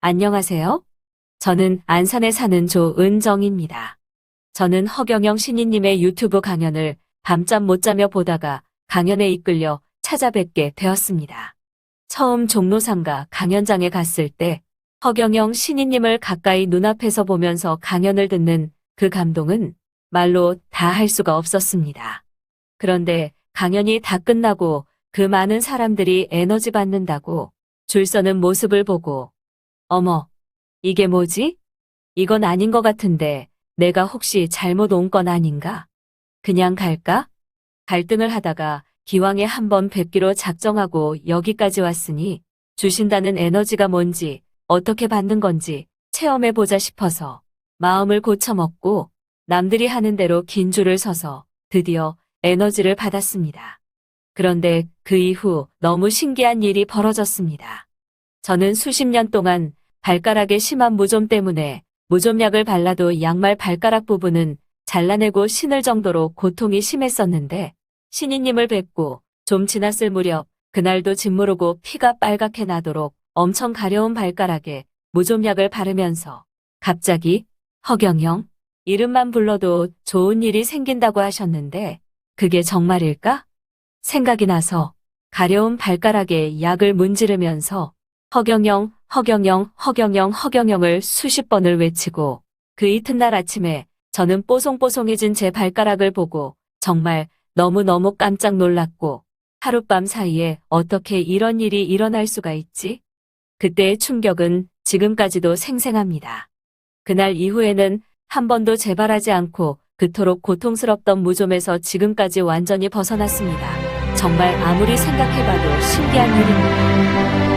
안녕하세요. 저는 안산에 사는 조은정입니다. 저는 허경영 신인님의 유튜브 강연을 밤잠 못 자며 보다가 강연에 이끌려 찾아뵙게 되었습니다. 처음 종로상가 강연장에 갔을 때 허경영 신인님을 가까이 눈앞에서 보면서 강연을 듣는 그 감동은 말로 다 할 수가 없었습니다. 그런데 강연이 다 끝나고 그 많은 사람들이 에너지 받는다고 줄 서는 모습을 보고 어머, 이게 뭐지? 이건 아닌 것 같은데 내가 혹시 잘못 온 건 아닌가? 그냥 갈까? 갈등을 하다가 기왕에 한번 뵙기로 작정하고 여기까지 왔으니 주신다는 에너지가 뭔지 어떻게 받는 건지 체험해 보자 싶어서 마음을 고쳐먹고 남들이 하는 대로 긴 줄을 서서 드디어 에너지를 받았습니다. 그런데 그 이후 너무 신기한 일이 벌어졌습니다. 저는 수십 년 동안 발가락에 심한 무좀 때문에 무좀약을 발라도 양말 발가락 부분은 잘라내고 신을 정도로 고통이 심했었는데 신이님을 뵙고 좀 지났을 무렵 그날도 짓무르고 피가 빨갛게 나도록 엄청 가려운 발가락에 무좀약을 바르면서 갑자기 허경영 이름만 불러도 좋은 일이 생긴다고 하셨는데 그게 정말일까? 생각이 나서 가려운 발가락에 약을 문지르면서 허경영, 허경영, 허경영, 허경영을 수십 번을 외치고 그 이튿날 아침에 저는 뽀송뽀송해진 제 발가락을 보고 정말 너무너무 깜짝 놀랐고 하룻밤 사이에 어떻게 이런 일이 일어날 수가 있지? 그때의 충격은 지금까지도 생생합니다. 그날 이후에는 한 번도 재발하지 않고 그토록 고통스럽던 무좀에서 지금까지 완전히 벗어났습니다. 정말 아무리 생각해봐도 신기한 일입니다.